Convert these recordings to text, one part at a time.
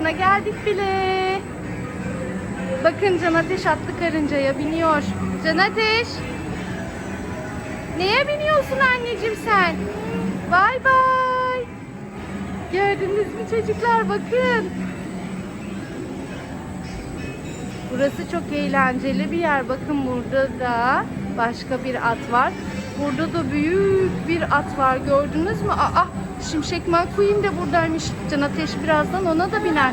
Parkı'na geldik bile. Bakın Can Ateş atlı karıncaya biniyor. Can Ateş. Neye biniyorsun anneciğim sen? Bay bay. Gördünüz mü çocuklar bakın. Burası çok eğlenceli bir yer. Bakın burada da başka bir at var. Burada da büyük bir at var. Gördünüz mü? Aa, Şimşek McQueen de buradaymış. Can Ateş birazdan ona da biner.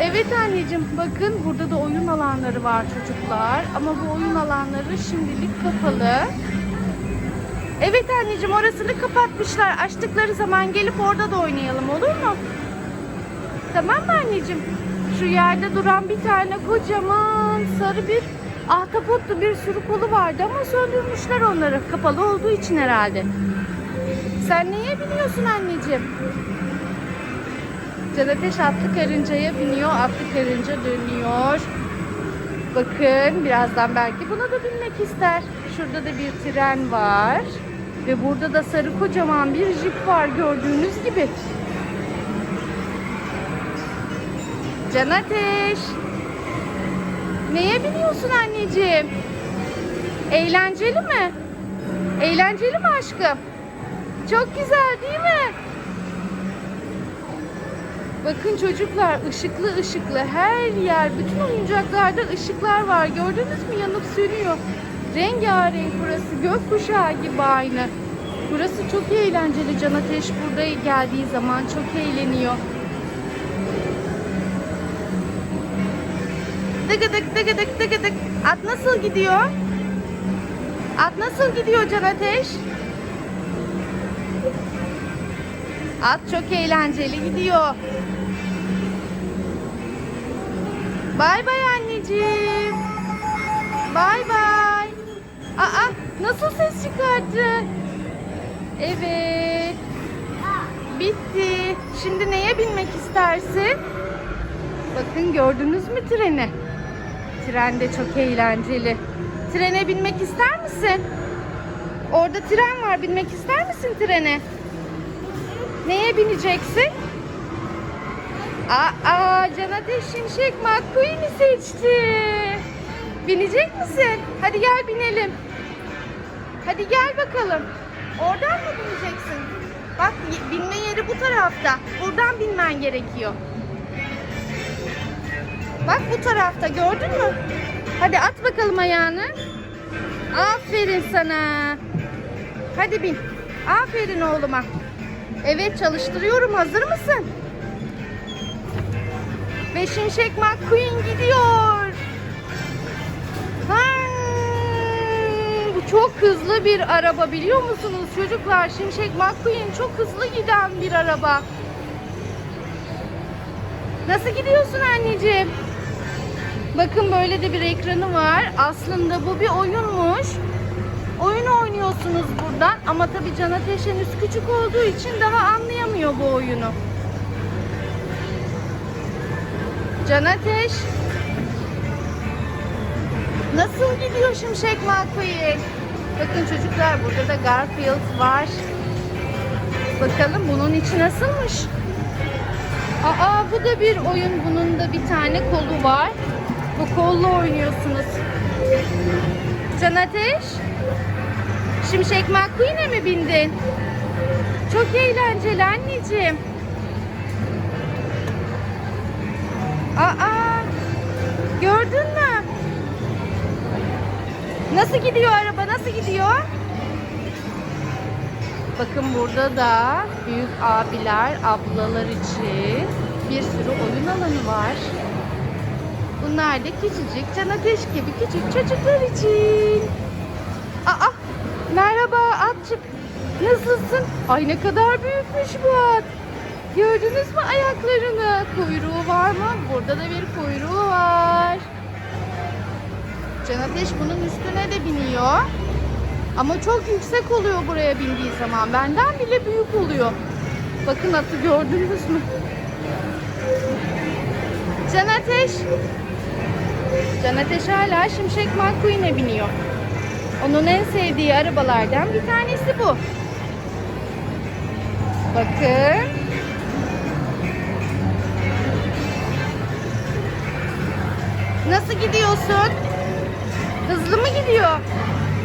Evet anneciğim bakın burada da oyun alanları var çocuklar. Ama bu oyun alanları şimdilik kapalı. Evet anneciğim orasını kapatmışlar. Açtıkları zaman gelip orada da oynayalım olur mu? Tamam mı anneciğim? Şu yerde duran bir tane kocaman sarı bir ahtapotlu bir sürü kolu vardı ama söndürmüşler onları. Kapalı olduğu için herhalde. Sen neye biniyorsun anneciğim? Can Ateş atlı karıncaya biniyor. Atlı karınca dönüyor. Bakın birazdan belki buna da binmek ister. Şurada da bir tren var. Ve burada da sarı kocaman bir jip var gördüğünüz gibi. Can Ateş. Neye biniyorsun anneciğim? Eğlenceli mi? Eğlenceli mi aşkım? Çok güzel değil mi? Bakın çocuklar ışıklı ışıklı her yer bütün oyuncaklarda ışıklar var. Gördünüz mü yanıp sönüyor. Rengarenk burası gökkuşağı gibi aynı. Burası çok eğlenceli. Can Ateş burada geldiği zaman çok eğleniyor. Dıgıdık dıgıdık dıgıdık. At nasıl gidiyor? At nasıl gidiyor Can Ateş? At çok eğlenceli gidiyor. Bay bay anneciğim. Bay bay. Aa nasıl ses çıkarttı? Evet. Bitti. Şimdi neye binmek istersin? Bakın gördünüz mü treni? Tren de çok eğlenceli. Trene binmek ister misin? Orada tren var. Binmek ister misin trene? Neye bineceksin? Aa, Can Ateş Şimşek McQueen'i seçti. Binecek misin? Hadi gel binelim. Hadi gel bakalım. Oradan mı bineceksin? Bak binme yeri bu tarafta. Buradan binmen gerekiyor. Bak bu tarafta gördün mü? Hadi at bakalım ayağını. Aferin sana. Hadi bin. Aferin oğluma. Evet çalıştırıyorum. Hazır mısın? Ve Şimşek McQueen gidiyor. Hmm, bu çok hızlı bir araba biliyor musunuz çocuklar? Şimşek McQueen çok hızlı giden bir araba. Nasıl gidiyorsun anneciğim? Bakın böyle de bir ekranı var. Aslında bu bir oyunmuş. Oyun oynuyorsunuz buradan ama tabii Can Ateş henüz küçük olduğu için daha anlayamıyor bu oyunu. Can Ateş. Nasıl gidiyor Şimşek McQueen? Bakın çocuklar burada da Garfield var. Bakalım bunun içi nasılmış? Aa bu da bir oyun. Bunun da bir tane kolu var. Bu kolla oynuyorsunuz. Can Ateş. Şimşek McQueen'e mi bindin? Çok eğlenceli anneciğim. Aa, gördün mü? Nasıl gidiyor araba? Nasıl gidiyor? Bakın burada da büyük abiler, ablalar için bir sürü oyun alanı var. Bunlar da küçücük, can ateş gibi küçük çocuklar için. Aa, merhaba atçık. Nasılsın? Ay ne kadar büyükmüş bu at. Gördünüz mü ayaklarını? Kuyruğu var mı? Burada da bir kuyruğu var. Can Ateş bunun üstüne de biniyor. Ama çok yüksek oluyor buraya bindiği zaman. Benden bile büyük oluyor. Bakın atı gördünüz mü? Can Ateş. Canateş hala Şimşek McQueen'e biniyor. Onun en sevdiği arabalardan bir tanesi bu. Bakın. Nasıl gidiyorsun? Hızlı mı gidiyor?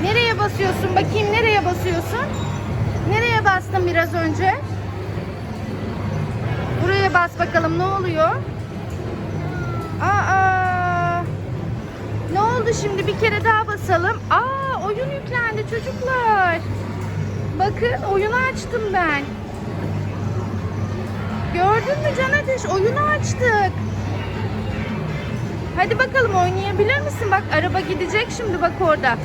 Nereye basıyorsun? Bakayım nereye basıyorsun? Nereye bastın biraz önce? Buraya bas bakalım ne oluyor? Aa! Ne oldu şimdi? Bir kere daha basalım. Aa, oyun yüklendi çocuklar. Bakın oyunu açtım ben. Gördün mü Can Ateş? Oyunu açtık. Hadi bakalım oynayabilir misin? Bak araba gidecek şimdi bak orada.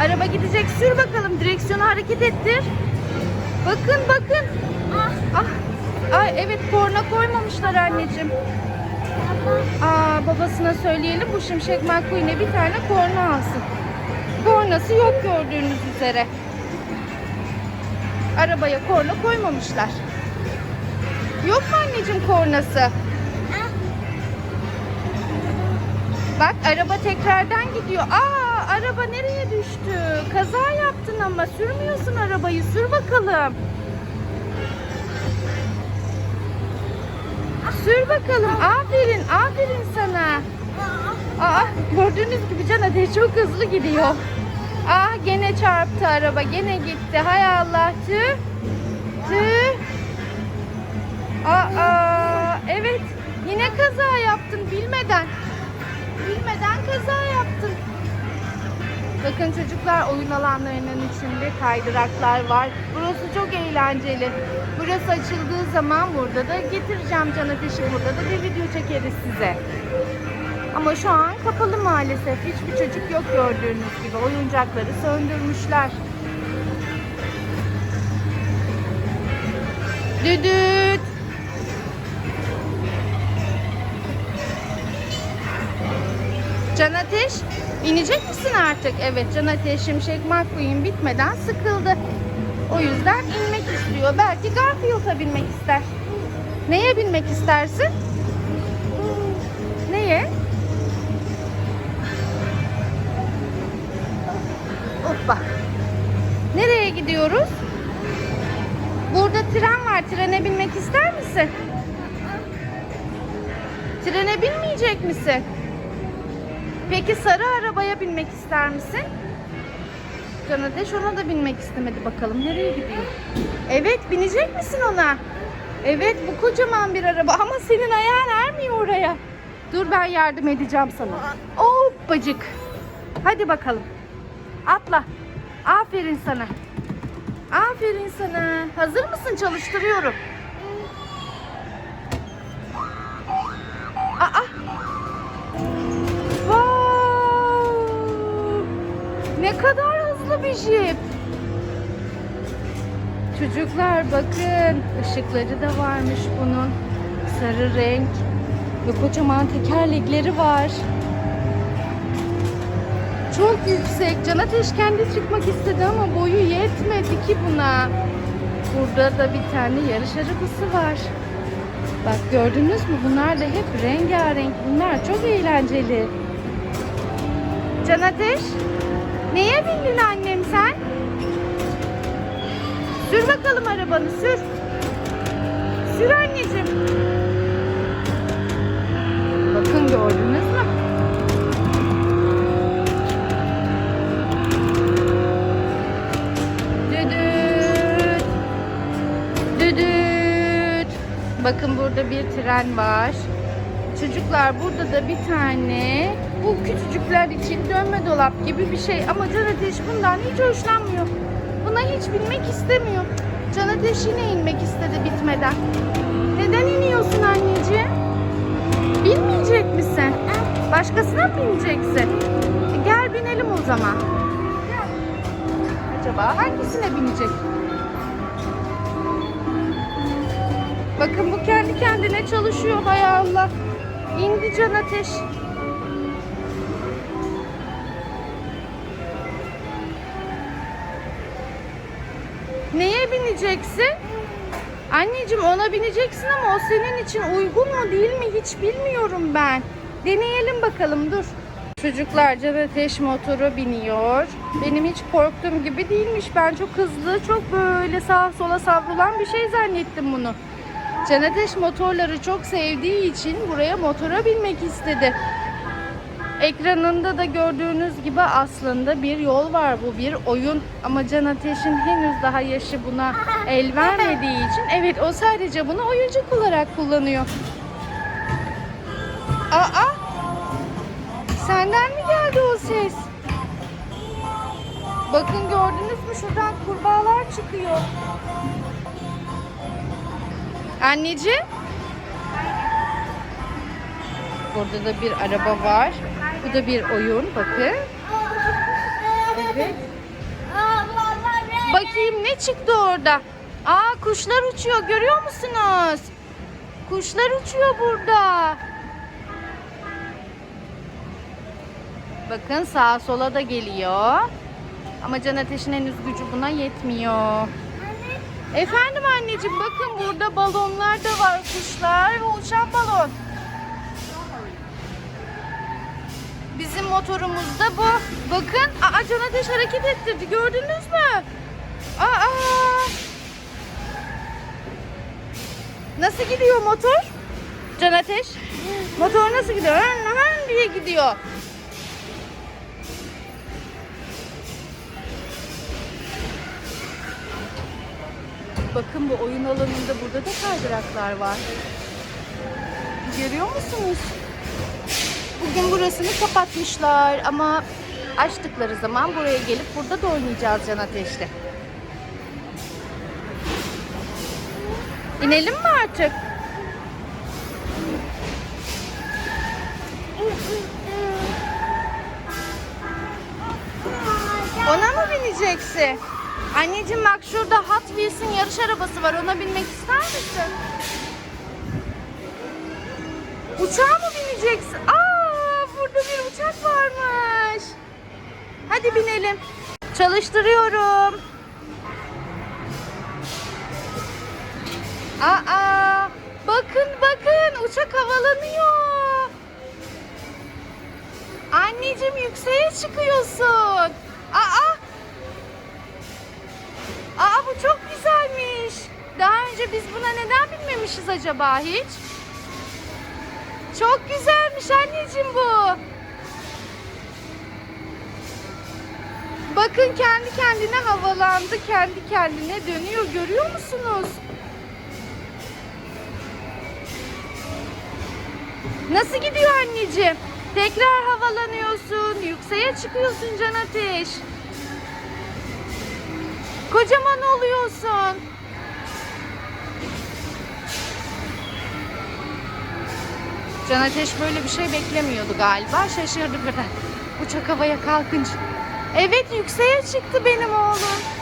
Araba gidecek. Sür bakalım. Direksiyonu hareket ettir. Bakın bakın. Ah, ah. Ay evet korna koymamışlar anneciğim. Aa babasına söyleyelim bu Şimşek McQueen'e bir tane korna alsın. Kornası yok gördüğünüz üzere. Arabaya korna koymamışlar. Yok mu anneciğim kornası? Bak araba tekrardan gidiyor. Aa araba nereye düştü? Kaza yaptın ama sürmüyorsun arabayı. Sür bakalım. Sür bakalım. Aferin, aferin sana. Aa gördüğünüz gibi Can Ateş çok hızlı gidiyor. Ah gene çarptı araba. Gene gitti. Hay Allah. Tüh. Tüh. Aa evet. Yine kaza yaptın bilmeden. Bilmeden kaza yaptın. Bakın çocuklar oyun alanlarının içinde kaydıraklar var. Burası çok eğlenceli. Burası açıldığı zaman burada da getireceğim Can Ateş'i. Burada da bir video çekeriz size. Ama şu an kapalı maalesef. Hiçbir çocuk yok gördüğünüz gibi. Oyuncakları söndürmüşler. Düdüt. Can Ateş, inecek misin artık? Evet, Can Ateş Şimşek McQueen bitmeden sıkıldı. O yüzden inmek istiyor. Belki Garfield'a binmek ister. Neye binmek istersin? Neye? Hoppa. Nereye gidiyoruz? Burada tren var. Trene binmek ister misin? Trene binmeyecek misin? Peki sarı arabaya binmek ister misin? Can Ateş ona da binmek istemedi. Bakalım nereye gidiyor? Evet binecek misin ona? Evet bu kocaman bir araba ama senin ayağın ermiyor oraya. Dur ben yardım edeceğim sana. Hoppacık. Hadi bakalım. Atla. Aferin sana. Aferin sana. Hazır mısın? Çalıştırıyorum. Kadar hızlı bir jip. Çocuklar bakın. ışıkları da varmış bunun. Sarı renk. Ve kocaman tekerlekleri var. Çok yüksek. Can Ateş kendi çıkmak istedi ama boyu yetmedi ki buna. Burada da bir tane yarış arabası var. Bak gördünüz mü? Bunlar da hep rengarenk. Bunlar çok eğlenceli. Can Ateş, neye bindin annem sen? Sür bakalım arabanı, sür. Sür anneciğim. Bakın gördünüz mü? Düdüt. Düdüt. Bakın burada bir tren var. Çocuklar burada da bir tane bu küçücükler için dönme dolap gibi bir şey. Ama Can Ateş bundan hiç hoşlanmıyor. Buna hiç binmek istemiyor. Can Ateş yine inmek istedi bitmeden. Neden iniyorsun anneciğim? Binmeyecek misin? Başkasına mı bineceksin? E, Gel binelim o zaman. Acaba hangisine binecek? Bakın bu kendi kendine çalışıyor hay Allah. İndi Can Ateş. Neye bineceksin? Anneciğim ona bineceksin ama o senin için uygun mu değil mi hiç bilmiyorum ben. Deneyelim bakalım dur. Çocuklar Can Ateş motoru biniyor. Benim hiç korktuğum gibi değilmiş. Ben çok hızlı, çok böyle sağa sola savrulan bir şey zannettim bunu. Can Ateş motorları çok sevdiği için buraya motora binmek istedi. Ekranında da gördüğünüz gibi aslında bir yol var. Bu bir oyun ama Can Ateş'in henüz daha yaşı buna el vermediği için evet o sadece bunu oyuncak olarak kullanıyor. Aa! Senden mi geldi o ses? Bakın gördünüz mü şuradan kurbağalar çıkıyor. Anneciğim. Burada da bir araba var. Bu da bir oyun bakın. Evet. Bakayım ne çıktı orada? Aa kuşlar uçuyor görüyor musunuz? Kuşlar uçuyor burada. Bakın sağa sola da geliyor. Ama Can Ateş'in henüz gücü buna yetmiyor. Efendim anneciğim bakın burada balonlar da var kuşlar ve uçan balon. Bizim motorumuz da bu. Bakın aa, Can Ateş hareket ettirdi gördünüz mü? Aa! Nasıl gidiyor motor? Can Ateş. Motor nasıl gidiyor? Hın diye gidiyor. Bakın bu oyun alanında burada da kaydıraklar var. Görüyor musunuz? Bugün burasını kapatmışlar ama açtıkları zaman buraya gelip burada da oynayacağız Can Ateş'te. İnelim mi artık? Ona mı bineceksin? Anneciğim bak şurada Hot Wheels'in yarış arabası var. Ona binmek ister misin? Uçağa mı bineceksin? Aa, burada bir uçak varmış. Hadi binelim. Çalıştırıyorum. Aa, bakın bakın uçak havalanıyor. Anneciğim yükseğe çıkıyorsun. Aa bu çok güzelmiş. Daha önce biz buna neden binmemişiz acaba hiç? Çok güzelmiş anneciğim bu. Bakın kendi kendine havalandı, kendi kendine dönüyor. Görüyor musunuz? Nasıl gidiyor anneciğim? Tekrar havalanıyorsun, yükseğe çıkıyorsun Can Ateş. Kocaman oluyorsun. Can Ateş böyle bir şey beklemiyordu galiba. Şaşırdı birden. Uçak havaya kalkınca. Evet yükseğe çıktı benim oğlum.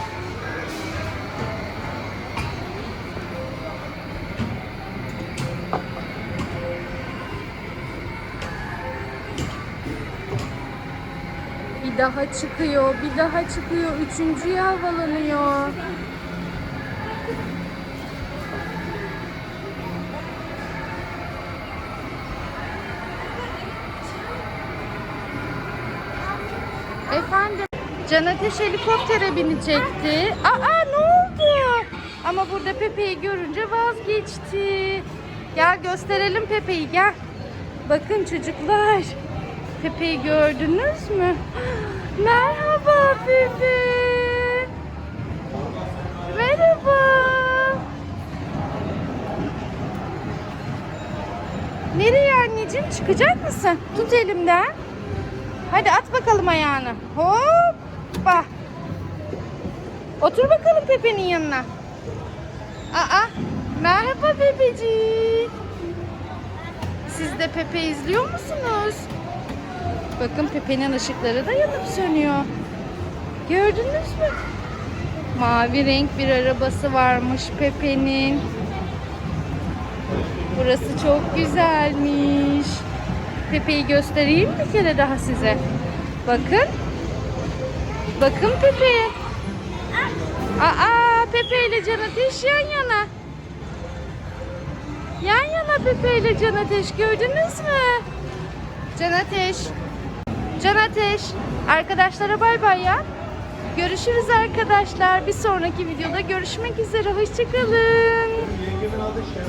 Daha çıkıyor, bir daha çıkıyor. Üçüncüye havalanıyor. Efendim, Can Ateş helikoptere binecekti. Aa ne oldu? Ama burada Pepe'yi görünce vazgeçti. Gel gösterelim Pepe'yi gel. Bakın çocuklar. Pepe'yi gördünüz mü? Merhaba Pepe. Merhaba. Nereye anneciğim? Çıkacak mısın? Tut elimden. Hadi at bakalım ayağını. Hoppa. Otur bakalım Pepe'nin yanına. Aa, merhaba Pepecik. Siz de Pepe izliyor musunuz? Bakın Pepe'nin ışıkları da yanıp sönüyor. Gördünüz mü? Mavi renk bir arabası varmış Pepe'nin. Burası çok güzelmiş. Pepe'yi göstereyim bir kere daha size. Bakın. Bakın Pepe'ye. Aa Pepe ile Can Ateş yan yana. Yan yana Pepe ile Can Ateş gördünüz mü? Can Ateş. Can Ateş. Arkadaşlara bay bay ya. Görüşürüz arkadaşlar. Bir sonraki videoda görüşmek üzere. Hoşçakalın. Yengemin adı şey.